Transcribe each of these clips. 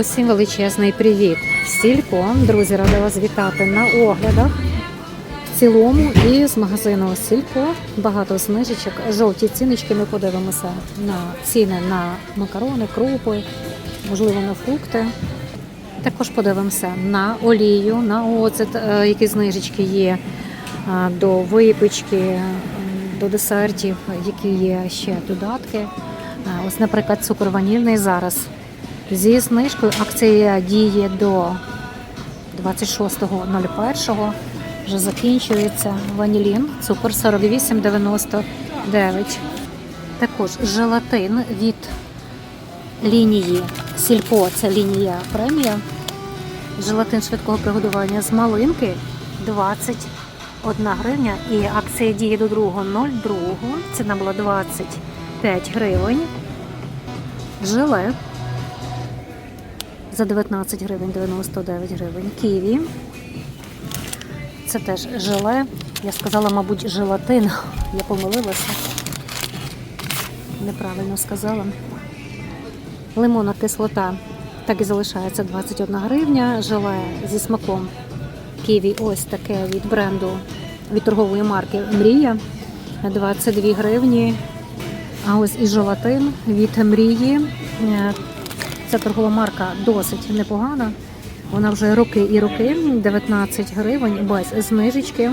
Усім величезний привіт! Стілько, друзі, рада вас вітати на оглядах. В цілому і з магазину Сілько багато знижечок. Жовті ціночки. Ми подивимося на ціни на макарони, крупи, можливо, на фрукти. Також подивимося на олію, на оцет, е, які знижечки є е, до випічки, до десертів, які є ще додатки. Е, Ось, наприклад, цукор ванільний зараз зі знижкою. Акція діє до 26.01. Вже закінчується ванілін, цукор 48,99. Також желатин від лінії Сільпо, це лінія премія. Желатин швидкого приготування з малинки 21 гривня. І акція діє до 2.02. Ціна була 25 гривень. Желе за 19 гривень 99 гривень. Ківі. Це теж желе. Я сказала, мабуть, желатин. Я помилилася. Неправильно сказала. Лимонна кислота так і залишається 21 гривня. Желе зі смаком ківі ось таке від бренду від торгової марки Мрія 22 гривні. А ось і желатин від мрії. Ця торгова марка досить непогана. Вона вже роки і роки, 19 гривень без знижечки.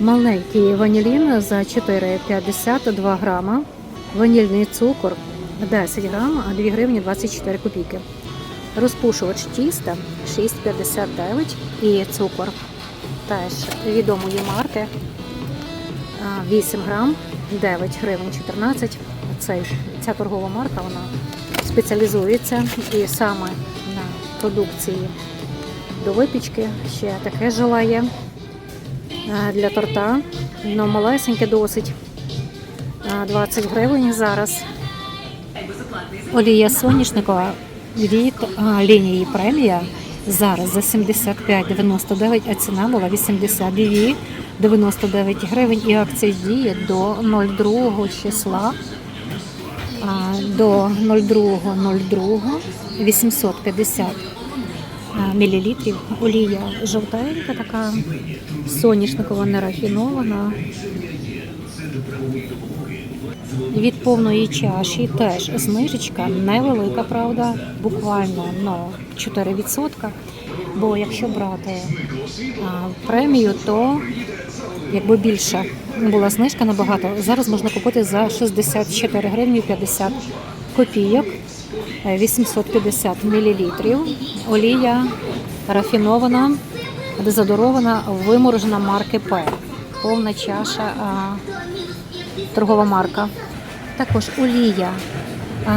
Маленький ванілін за 4,52 грама. Ванільний цукор 10 грам, а 2 гривні 24 копійки. Розпушувач тіста 6,59 і цукор теж відомої марки. 8 грам, 9 гривень 14. Цей, ця торгова марка вона спеціалізується і саме на продукції до випічки. Ще таке желе є для торта. Ну, малесеньке досить. 20 гривень зараз. Олія соняшникова від лінії премія зараз за 75,99, а ціна була 82,99 гривень. І акція діє до 02 числа. До 02.02 850 мл. Олія жовтенька, така соняшникова нерафінована. Від повної чаші теж знижечка невелика, правда, буквально на 4%. Бо якщо брати а, премію, то якби більше була знижка набагато. Зараз можна купити за 64 гривні 50 копійок, е, 850 мл. Олія рафінована, дезодорована, виморожена марки П. Повна чаша. А, торгова марка. Також олія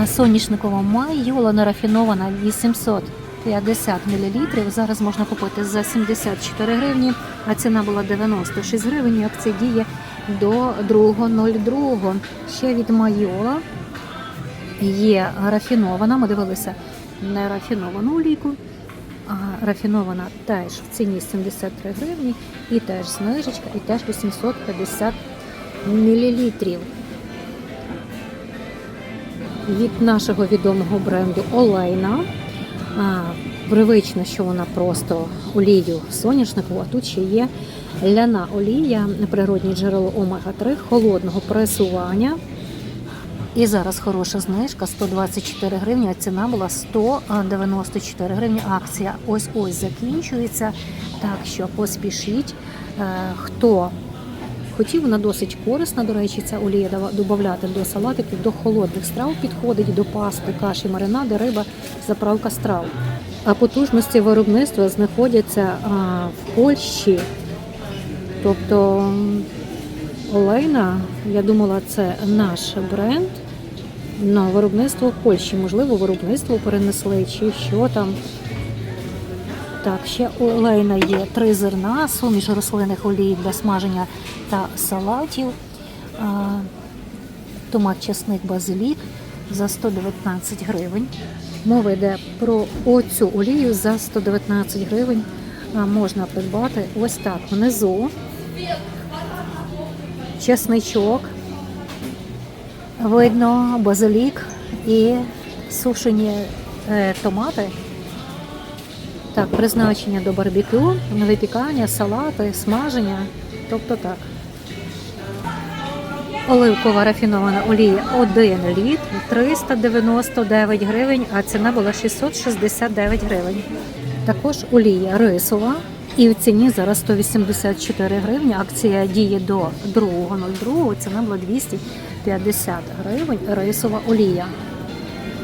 соняшникова майола нерафінована 850 мл. Зараз можна купити за 74 гривні, а ціна була 96 гривень. і Акція діє до 2.02. Ще від майола є рафінована. Ми дивилися нерафіновану олійку. А рафінована теж в ціні 73 гривні, і теж знижечка, і теж 850 мілілітрів. Від нашого відомого бренду Олейна. Привично, що вона просто олію соняшнику, а тут ще є ляна олія, природнє джерело омега-3, холодного пресування. І зараз хороша знижка 124 гривні, а ціна була 194 гривні. Акція ось-ось закінчується. Так що поспішіть. Е, Хто хотів, вона досить корисна, до речі, ця олія додати до салатиків, до холодних страв підходить, до пасти, каші, маринади, риба, заправка страв. А потужності виробництва знаходяться в Польщі. Тобто Олейна, я думала, це наш бренд. Ну, виробництво в Польщі, можливо, виробництво перенесли чи що там. Так, ще олейна є три зерна, суміш рослинних олій для смаження та салатів. Томат, чесник, базилік за 119 гривень. Мова йде про оцю олію за 119 гривень. Можна придбати ось так внизу. Чесничок. Видно базилік і сушені е, томати. Так, призначення до барбекю, випікання, салати, смаження. Тобто так. Оливкова рафінована олія 1 літр 399 гривень, а ціна була 669 гривень. Також олія рисова. І в ціні зараз 184 гривні. Акція діє до 2.02, ціна була 250 гривень. Рисова олія.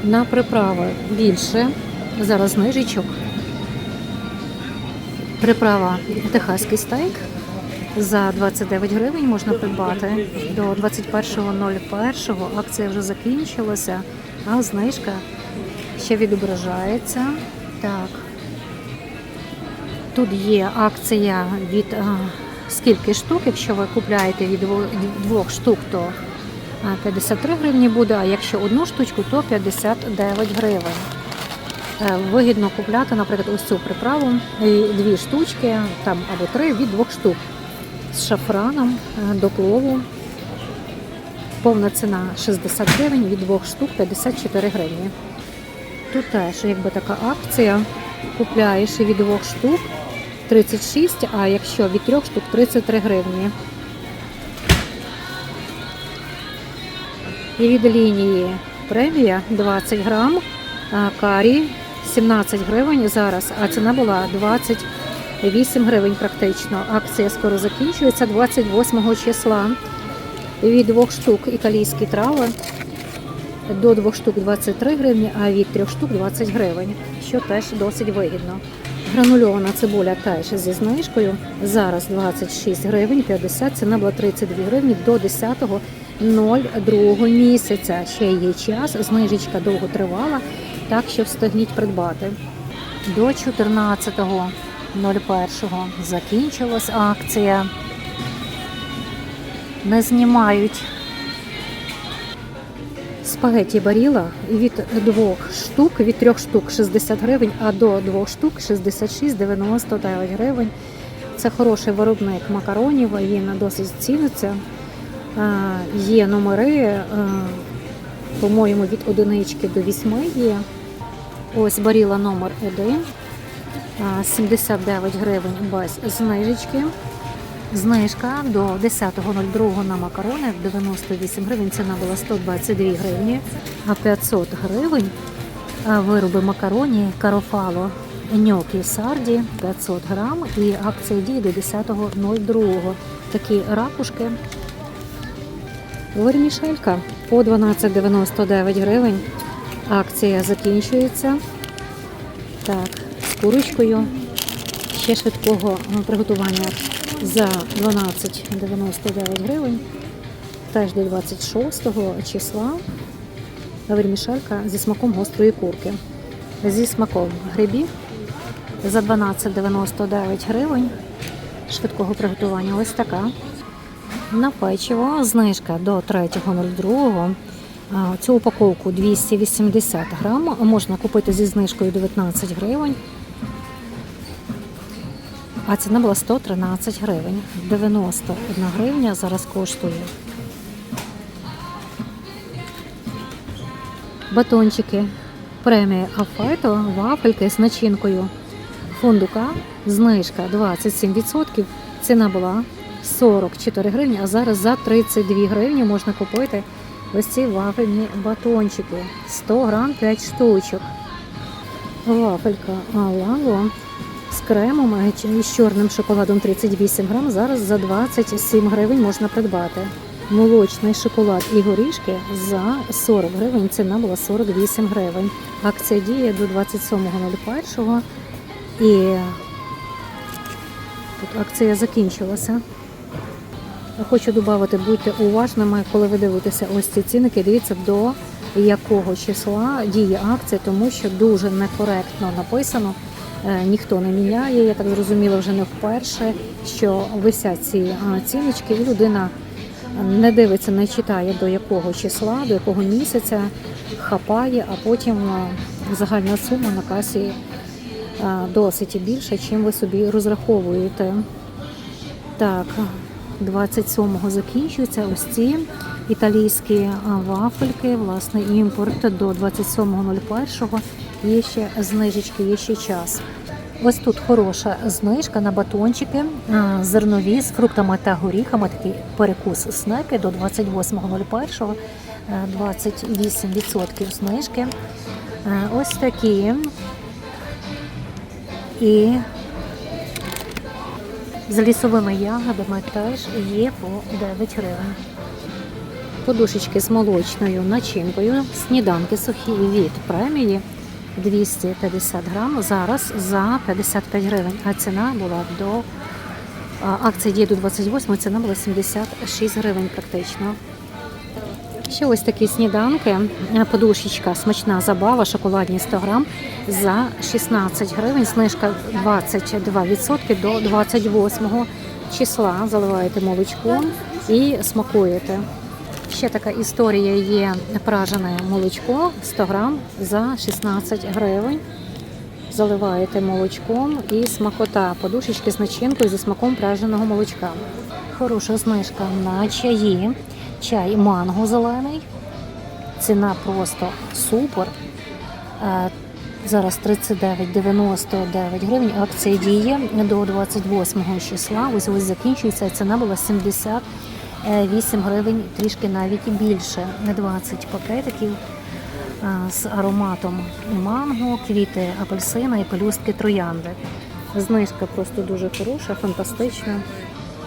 На приправи більше. Зараз знижечок. Приправа техаський стейк за 29 гривень можна придбати. До 21.01 акція вже закінчилася, а знижка ще відображається. Так. Тут є акція від а, скільки штук. Якщо ви купляєте від двох штук, то 53 гривні буде, а якщо одну штучку, то 59 гривень. Е, Вигідно купляти, наприклад, ось цю приправу, дві штучки там або три від двох штук з шафраном е, до плову. Повна ціна 60 гривень, від двох штук 54 гривні. Тут теж якби така акція. Купляєш від двох штук 36, а якщо від трьох штук 33 гривні. І від лінії премія 20 грам, карі 17 гривень зараз, а ціна була 28 гривень практично. Акція скоро закінчується 28 числа. Від двох штук італійські трави до двох штук 23 гривні, а від трьох штук 20 гривень, що теж досить вигідно. Гранульована цибуля теж зі знижкою. Зараз 26 гривень 50, ціна була 32 гривні до 10.02 місяця. Ще є час, знижечка довго тривала, так що встигніть придбати. До 14.01 закінчилась акція. Не знімають Спагеті баріла від двох штук, від трьох штук 60 гривень, а до двох штук 66,99 гривень. Це хороший виробник макаронів, він досить ціниться. Е, Є номери, е, по-моєму, від одинички до вісьми є. Ось баріла номер 1, 79 гривень без знижечки. Знижка до 10.02 на макарони 98 гривень. Ціна була 122 гривні, а 500 гривень вироби макароні Карофало Ньокі Сарді 500 грам і акція діє до 10.02. Такі ракушки. Вермішелька по 12,99 гривень. Акція закінчується. Так, з курочкою ще швидкого ну, приготування за 12,99 гривень. Теж до 26 числа вермішелька зі смаком гострої курки. Зі смаком грибів за 12,99 гривень. Швидкого приготування ось така. На печиво знижка до 3.02. Цю упаковку 280 грам. Можна купити зі знижкою 19 гривень. А ціна була 113 гривень. 91 гривня зараз коштує. Батончики премія Афайто, вафельки з начинкою фундука. Знижка 27%. Ціна була 44 гривні, а зараз за 32 гривні можна купити ось ці вафельні батончики. 100 грам 5 штучок. Вафелька Алало з кремом і з чорним шоколадом 38 грам. Зараз за 27 гривень можна придбати. Молочний шоколад і горішки за 40 гривень. Ціна була 48 гривень. Акція діє до 27.01. І тут акція закінчилася. Хочу додати, будьте уважними, коли ви дивитеся ось ці цінники. Дивіться до якого числа діє акція, тому що дуже некоректно написано. Е, Ніхто не міняє, я так зрозуміла вже не вперше, що висять ці ціночки, і людина не дивиться, не читає до якого числа, до якого місяця хапає, а потім загальна сума на касі досить більше, чим ви собі розраховуєте. Так, 27-го закінчуються ось ці італійські вафельки, власне, імпорт до 27.01. є ще знижечки, є ще час. Ось тут хороша знижка на батончики зернові з фруктами та горіхами. Такий перекус снеки до 28.01. е, 28% знижки. Е, Ось такі. І з лісовими ягодами теж є по 9 гривень. Подушечки з молочною начинкою, сніданки сухі від премії 250 грам. Зараз за 55 гривень, а ціна була до акції діє до 28, ціна була 76 гривень практично. Ще ось такі сніданки. Е, Подушечка, смачна забава, шоколадні 100 грам за 16 гривень. Знижка 22% до 28 числа. Заливаєте молочком і смакуєте. Ще така історія є пражене молочко 100 грам за 16 гривень. Заливаєте молочком і смакота. Подушечки з начинкою зі смаком праженого молочка. Хороша знижка на чаї. Чай манго зелений. Ціна просто супер. Е, Зараз 39,99 гривень. Акція діє до 28 числа. Ось ось закінчується. Ціна була 78 гривень, трішки навіть і більше. Не 20 пакетиків е, з ароматом манго, квіти апельсина і пелюстки троянди. Знижка просто дуже хороша, фантастична.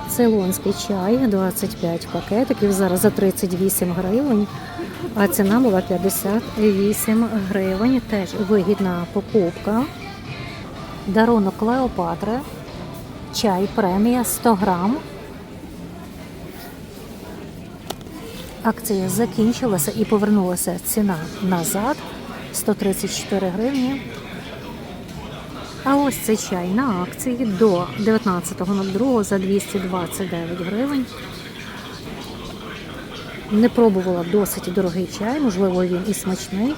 Цейлонський чай 25 пакетиків, зараз за 38 гривень, а ціна була 58 гривень. Теж вигідна покупка. Дарунок Клеопатри, чай премія 100 грам. Акція закінчилася і повернулася ціна назад 134 гривні. А ось цей чай на акції до 19.02 за 229 гривень. Не пробувала досить дорогий чай, можливо, він і смачний.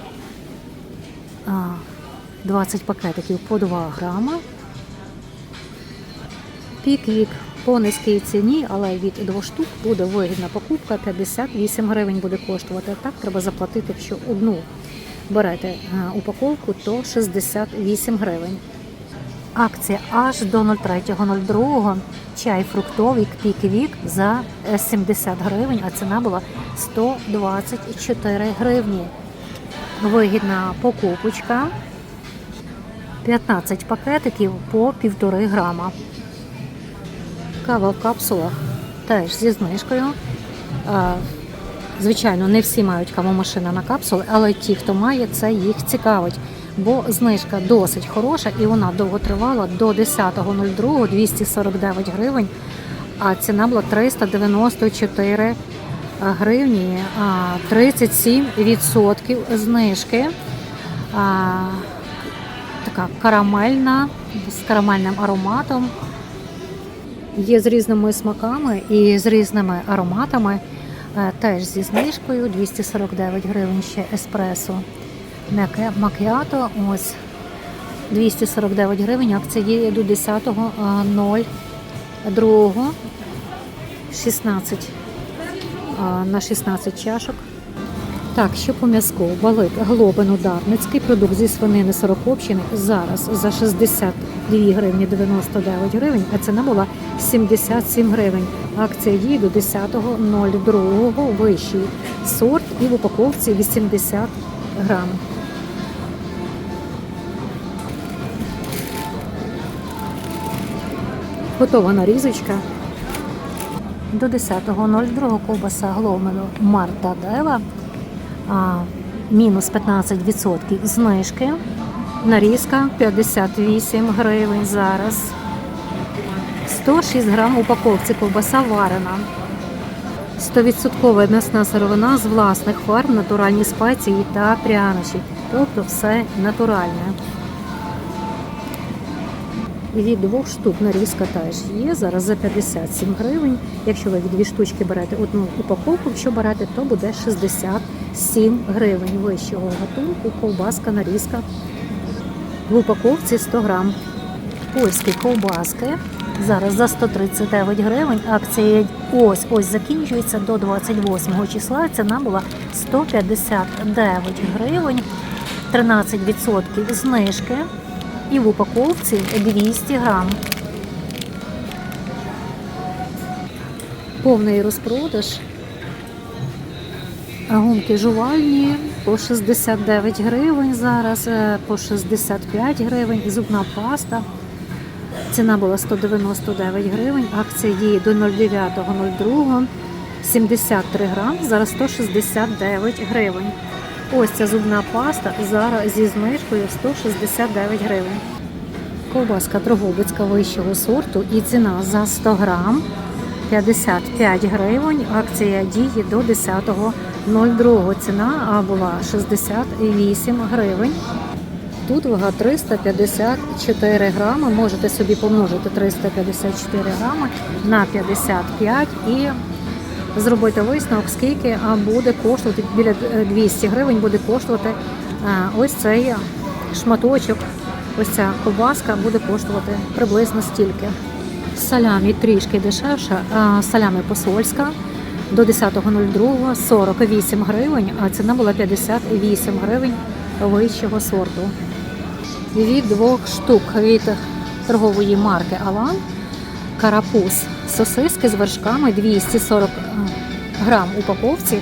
20 пакетиків по 2 грама. Пік-вік по низькій ціні, але від двох штук буде вигідна покупка. 58 гривень буде коштувати. Так треба заплатити, якщо одну берете упаковку, то 68 гривень. Акція аж до 03.02. Чай фруктовий пік-вік за е, 70 гривень, а ціна була 124 гривні. Вигідна покупочка. 15 пакетиків по 1,5 грама. Кава в капсулах теж зі знижкою. Звичайно, не всі мають кавомашина на капсули, але ті, хто має, це їх цікавить. Бо знижка досить хороша і вона довго тривала до 10.02 249 гривень, а ціна була 394 гривні, 37% знижки. Така карамельна з карамельним ароматом. Є з різними смаками і з різними ароматами. Е, Теж зі знижкою 249 гривень ще еспресо. Макіато ось 249 гривень. Акція є до 10.02 16 на 16 чашок. Так, що по м'язку? Балик Глобин Дарницький, продукт зі свинини Сорокопщини зараз за 62 гривні 99 гривень, а ціна була 77 гривень. Акція діє до 10.02 вищий сорт і в упаковці 80 грам. Готова нарізочка. До 10.02 ковбаса Гломено Марта Дева. Мінус 15% знижки. Нарізка 58 гривень зараз. 106 грам упаковці ковбаса варена. 100% м'ясна сировина з власних фарм, натуральні спеції та прянощі. Тобто все натуральне. Від двох штук нарізка теж є. Зараз за 57 гривень. Якщо ви дві штучки берете одну упаковку, якщо берете, то буде 67 гривень вищого гатунку, ковбаска, нарізка. В упаковці 100 грам. Польські ковбаски. Зараз за 139 гривень. Акція ось ось закінчується до 28 числа. Ціна була 159 гривень. 13% знижки. І в упаковці 200 грам. Повний розпродаж. Гумки жувальні по 69 гривень зараз, е, по 65 гривень. І зубна паста. Ціна була 199 гривень. Акція діє до 09.02. 73 грам, зараз 169 гривень. Ось ця зубна паста зараз зі знижкою 169 гривень. Ковбаска Дрогобицька вищого сорту і ціна за 100 грам 55 гривень. Акція діє до 10.02. Ціна була 68 гривень. Тут вага 354 грами. Можете собі помножити 354 грами на 55 і зробити висновок, скільки буде коштувати біля е, 200 гривень буде коштувати ось цей шматочок. Ось ця ковбаска буде коштувати приблизно стільки. Салямі трішки дешевше, а салямі посольська до 10.02 48 гривень, а ціна була 58 гривень вищого сорту. Від двох штук від торгової марки Алан карапуз сосиски з вершками 240 грам упаковці.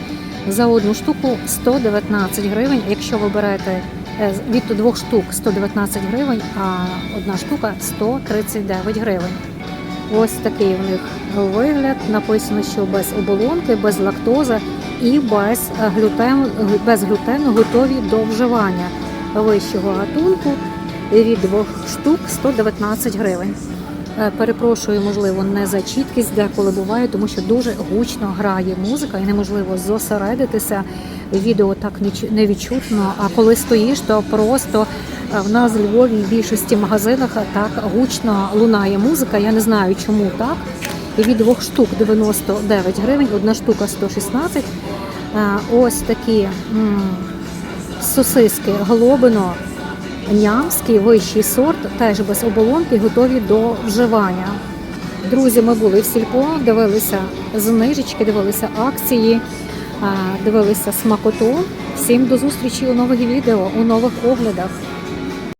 За одну штуку 119 гривень. Якщо ви берете е, від двох штук 119 гривень, а одна штука 139 гривень. Ось такий у них вигляд. Написано, що без оболонки, без лактози і без глютену, без глютену готові до вживання вищого гатунку від двох штук 119 гривень. Е, Перепрошую, можливо, не за чіткість, деколи буває, тому що дуже гучно грає музика і неможливо зосередитися. Відео так не чу- відчутно. А коли стоїш, то просто е, в нас в Львові в більшості магазинах так гучно лунає музика. Я не знаю, чому так. Від двох штук 99 гривень, одна штука 116. Е, Ось такі сосиски глобино. Нямський вищий сорт, теж без оболонки, готові до вживання. Друзі, ми були в сільпо, дивилися знижечки, дивилися акції, дивилися смакоту. Всім до зустрічі у нових відео, у нових оглядах.